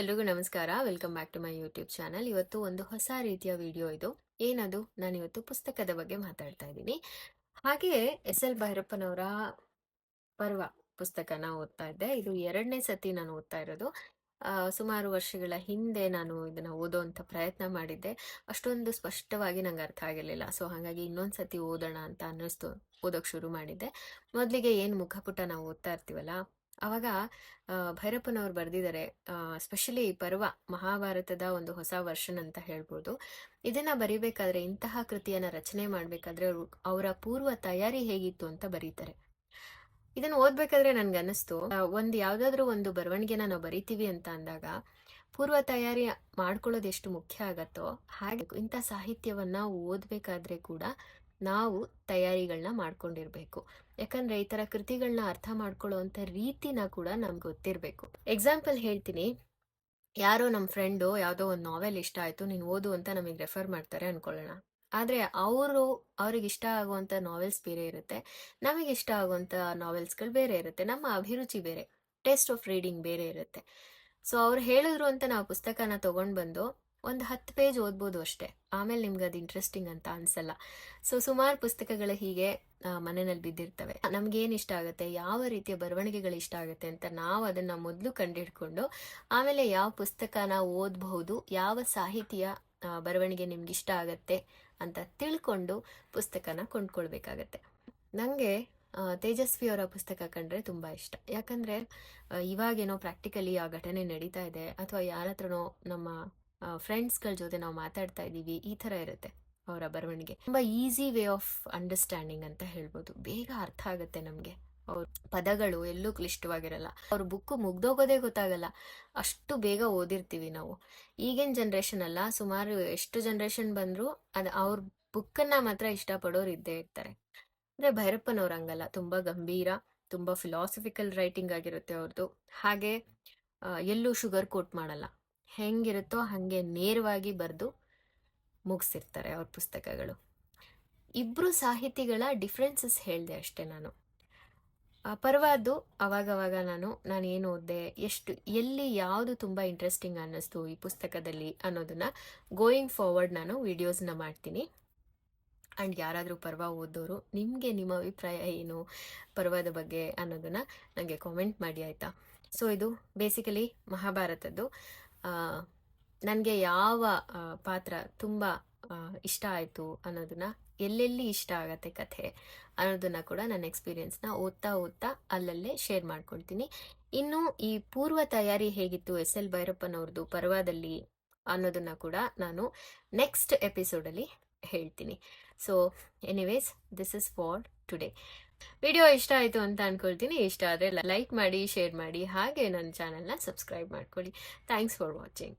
ಎಲ್ರಿಗೂ ನಮಸ್ಕಾರ. Welcome back to my YouTube channel ಇವತ್ತು ಒಂದು ಹೊಸ ರೀತಿಯ ವಿಡಿಯೋ ಇದು. ಏನದು? ನಾನು ಇವತ್ತು ಪುಸ್ತಕದ ಬಗ್ಗೆ ಮಾತಾಡ್ತಾ ಇದ್ದೀನಿ. ಹಾಗೆ ಎಸ್ ಎಲ್ ಭೈರಪ್ಪನವರ ಪರ್ವ ಪುಸ್ತಕನ ಓದ್ತಾ ಇದ್ದೆ. ಇದು ಎರಡನೇ ಸತಿ ನಾನು ಓದ್ತಾ ಇರೋದು. ಸುಮಾರು ವರ್ಷಗಳ ಹಿಂದೆ ನಾನು ಇದನ್ನ ಓದೋವಂಥ ಪ್ರಯತ್ನ ಮಾಡಿದ್ದೆ. ಅಷ್ಟೊಂದು ಸ್ಪಷ್ಟವಾಗಿ ನಂಗೆ ಅರ್ಥ ಆಗಿರಲಿಲ್ಲ. ಸೊ ಹಾಗಾಗಿ ಇನ್ನೊಂದು ಸತಿ ಓದೋಣ ಅಂತ ಅನ್ನಿಸ್ತು. ಓದೋಕೆ ಶುರು ಮಾಡಿದ್ದೆ. ಮೊದಲಿಗೆ ಏನು ಮುಖಪುಟ ನಾವು ಓದ್ತಾ ಇರ್ತೀವಲ್ಲ ಅವಾಗ ಭೈರಪ್ಪನವರು ಬರೆದಿದ್ದಾರೆ. ಸ್ಪೆಷಲಿ ಪರ್ವ ಮಹಾಭಾರತದ ಒಂದು ಹೊಸ ವರ್ಷನ್ ಅಂತ ಹೇಳ್ಬೋದು. ಇದನ್ನ ಬರಿಬೇಕಾದ್ರೆ ಇಂತಹ ಕೃತಿಯನ್ನ ರಚನೆ ಮಾಡಬೇಕಾದ್ರೆ ಅವರ ಪೂರ್ವ ತಯಾರಿ ಹೇಗಿತ್ತು ಅಂತ ಬರೀತಾರೆ. ಇದನ್ನ ಓದ್ಬೇಕಾದ್ರೆ ನನ್ಗೆ ಅನಿಸ್ತು ಒಂದ್ ಯಾವ್ದಾದ್ರು ಒಂದು ಬರವಣಿಗೆನ ನಾವು ಬರಿತೀವಿ ಅಂತ ಅಂದಾಗ, ಪೂರ್ವ ತಯಾರಿ ಮಾಡ್ಕೊಳ್ಳೋದು ಎಷ್ಟು ಮುಖ್ಯ ಆಗತ್ತೋ ಹಾಗೆ ಇಂಥ ಸಾಹಿತ್ಯವನ್ನ ಓದ್ಬೇಕಾದ್ರೆ ಕೂಡ ನಾವು ತಯಾರಿಗಳನ್ನ ಮಾಡ್ಕೊಂಡಿರ್ಬೇಕು. ಯಾಕಂದ್ರೆ ಈ ತರ ಕೃತಿಗಳನ್ನ ಅರ್ಥ ಮಾಡ್ಕೊಳ್ಳೋವಂಥ ರೀತಿನ ಕೂಡ ನಮ್ಗೆ ಗೊತ್ತಿರಬೇಕು. ಎಕ್ಸಾಂಪಲ್ ಹೇಳ್ತೀನಿ. ಯಾರೋ ನಮ್ಮ ಫ್ರೆಂಡು ಯಾವುದೋ ಒಂದು ನಾವೆಲ್ ಇಷ್ಟ ಆಯ್ತು, ನೀನು ಓದು ಅಂತ ನಮಗೆ ರೆಫರ್ ಮಾಡ್ತಾರೆ ಅನ್ಕೊಳ್ಳೋಣ. ಆದ್ರೆ ಅವರು ಅವ್ರಿಗೆ ಇಷ್ಟ ಆಗುವಂತ ನಾವೆಲ್ಸ್ ಬೇರೆ ಇರುತ್ತೆ, ನಮಗೆ ಇಷ್ಟ ಆಗುವಂಥ ನಾವೆಲ್ಸ್ಗಳು ಬೇರೆ ಇರುತ್ತೆ, ನಮ್ಮ ಅಭಿರುಚಿ ಬೇರೆ ಟೇಸ್ಟ್ ಆಫ್ ರೀಡಿಂಗ್ ಬೇರೆ ಇರುತ್ತೆ. ಸೊ ಅವ್ರು ಹೇಳಿದ್ರು ಅಂತ ನಾವು ಪುಸ್ತಕನ ತಗೊಂಡ್ ಬಂದು ಒಂದು ಹತ್ತು ಪೇಜ್ ಓದ್ಬೋದು ಅಷ್ಟೇ. ಆಮೇಲೆ ನಿಮ್ಗೆ ಅದು ಇಂಟ್ರೆಸ್ಟಿಂಗ್ ಅಂತ ಅನ್ಸಲ್ಲ. ಸೊ ಸುಮಾರು ಪುಸ್ತಕಗಳು ಹೀಗೆ ಮನೆಯಲ್ಲಿ ಬಿದ್ದಿರ್ತವೆ. ನಮ್ಗೆ ಏನ್ ಇಷ್ಟ ಆಗುತ್ತೆ? ಯಾವ ರೀತಿಯ ಬರವಣಿಗೆಗಳು ಇಷ್ಟ ಆಗುತ್ತೆ ಅಂತ ನಾವು ಅದನ್ನ ಮೊದಲು ಕಂಡಿಡ್ಕೊಂಡು, ಆಮೇಲೆ ಯಾವ ಪುಸ್ತಕನ ಓದಬಹುದು? ಯಾವ ಸಾಹಿತಿಯ ಬರವಣಿಗೆ ನಿಮ್ಗೆ ಇಷ್ಟ ಆಗತ್ತೆ ಅಂತ ತಿಳ್ಕೊಂಡು ಪುಸ್ತಕನ ಕೊಂಡ್ಕೊಳ್ಬೇಕಾಗತ್ತೆ. ನನಗೆ ತೇಜಸ್ವಿ ಅವರ ಪುಸ್ತಕ ಕಂಡ್ರೆ ತುಂಬ ಇಷ್ಟ. ಯಾಕಂದ್ರೆ ಇವಾಗೇನೋ ಪ್ರಾಕ್ಟಿಕಲಿ ಆ ಘಟನೆ ನಡೀತಾ ಇದೆ. ಅಥವಾ ಯಾರ ಹತ್ರನೋ ನಮ್ಮ ಫ್ರೆಂಡ್ಸ್ಗಳ ಜೊತೆ ನಾವು ಮಾತಾಡ್ತಾ ಇದ್ದೀವಿ, ಈ ಥರ ಇರುತ್ತೆ ಅವರ ಬರವಣಿಗೆ. ತುಂಬ ಈಸಿ ವೇ ಆಫ್ ಅಂಡರ್ಸ್ಟ್ಯಾಂಡಿಂಗ್ ಅಂತ ಹೇಳ್ಬೋದು. ಬೇಗ ಅರ್ಥ ಆಗುತ್ತೆ ನಮಗೆ. ಅವ್ರ ಪದಗಳು ಎಲ್ಲೂ ಕ್ಲಿಷ್ಟವಾಗಿರಲ್ಲ. ಅವ್ರ ಬುಕ್ ಮುಗ್ದೋಗೋದೇ ಗೊತ್ತಾಗಲ್ಲ. ಅಷ್ಟು ಬೇಗ ಓದಿರ್ತೀವಿ ನಾವು. ಈಗಿನ ಜನ್ರೇಷನ್ ಅಲ್ಲ, ಸುಮಾರು ಎಷ್ಟು ಜನ್ರೇಷನ್ ಬಂದರೂ ಅದು ಅವ್ರ ಬುಕ್ಕನ್ನ ಮಾತ್ರ ಇಷ್ಟಪಡೋರು ಇದ್ದೇ ಇರ್ತಾರೆ. ಅಂದ್ರೆ ಭೈರಪ್ಪನವ್ರ ಹಂಗಲ್ಲ. ತುಂಬಾ ಗಂಭೀರ, ತುಂಬಾ ಫಿಲಾಸಫಿಕಲ್ ರೈಟಿಂಗ್ ಆಗಿರುತ್ತೆ ಅವ್ರದ್ದು ಹಾಗೆ ಎಲ್ಲೂ ಶುಗರ್ ಕೋಟ್ ಮಾಡಲ್ಲ. ಹೆಂಗಿರುತ್ತೋ ಹಾಗೆ ನೇರವಾಗಿ ಬರೆದು ಮುಗಿಸಿರ್ತಾರೆ ಅವ್ರ ಪುಸ್ತಕಗಳು. ಇಬ್ರು ಸಾಹಿತಿಗಳ ಡಿಫ್ರೆನ್ಸಸ್ ಹೇಳಿದೆ ಅಷ್ಟೇ ನಾನು. ಪರವಾದ್ದು ಅವಾಗವಾಗ ನಾನು ನಾನು ಏನು ಓದಿದೆ, ಎಷ್ಟು, ಎಲ್ಲಿ ಯಾವುದು ತುಂಬ ಇಂಟ್ರೆಸ್ಟಿಂಗ್ ಅನ್ನಿಸ್ತು ಈ ಪುಸ್ತಕದಲ್ಲಿ ಅನ್ನೋದನ್ನ ಗೋಯಿಂಗ್ ಫಾರ್ವರ್ಡ್ ನಾನು ವಿಡಿಯೋಸ್ನ ಮಾಡ್ತೀನಿ. ಆ್ಯಂಡ್ ಯಾರಾದರೂ ಪರ್ವ ಓದೋರು ನಿಮಗೆ ನಿಮ್ಮ ಅಭಿಪ್ರಾಯ ಏನು ಪರ್ವದ ಬಗ್ಗೆ ಅನ್ನೋದನ್ನು ನನಗೆ ಕಾಮೆಂಟ್ ಮಾಡಿ ಆಯಿತಾ? ಸೊ ಇದು ಬೇಸಿಕಲಿ ಮಹಾಭಾರತದ್ದು. ನನಗೆ ಯಾವ ಪಾತ್ರ ತುಂಬ ಇಷ್ಟ ಆಯಿತು ಅನ್ನೋದನ್ನ ಎಲ್ಲೆಲ್ಲಿ ಇಷ್ಟ ಆಗತ್ತೆ ಕಥೆ ಅನ್ನೋದನ್ನ ಕೂಡ ನನ್ನ ಎಕ್ಸ್ಪೀರಿಯನ್ಸ್ನ ಓದ್ತಾ ಓದ್ತಾ ಅಲ್ಲಲ್ಲೇ ಶೇರ್ ಮಾಡ್ಕೊಳ್ತೀನಿ. ಇನ್ನು ಈ ಪೂರ್ವ ತಯಾರಿ ಹೇಗಿತ್ತು ಎಸ್ ಎಲ್ ಭೈರಪ್ಪನವ್ರದ್ದು ಪರ್ವದಲ್ಲಿ ಅನ್ನೋದನ್ನ ಕೂಡ ನಾನು ನೆಕ್ಸ್ಟ್ ಎಪಿಸೋಡಲ್ಲಿ ಹೇಳ್ತೀನಿ. So anyways this is for today video ಇಷ್ಟ ಆಯಿತು ಅಂತ ಅನ್ಕೊಳ್ತೀನಿ. ಇಷ್ಟ ಆದರೆ ಲೈಕ್ ಮಾಡಿ ಶೇರ್ ಮಾಡಿ, ಹಾಗೆ ನನ್ನ ಚಾನಲ್ನ ಸಬ್ಸ್ಕ್ರೈಬ್ ಮಾಡ್ಕೊಳ್ಳಿ. Thanks for watching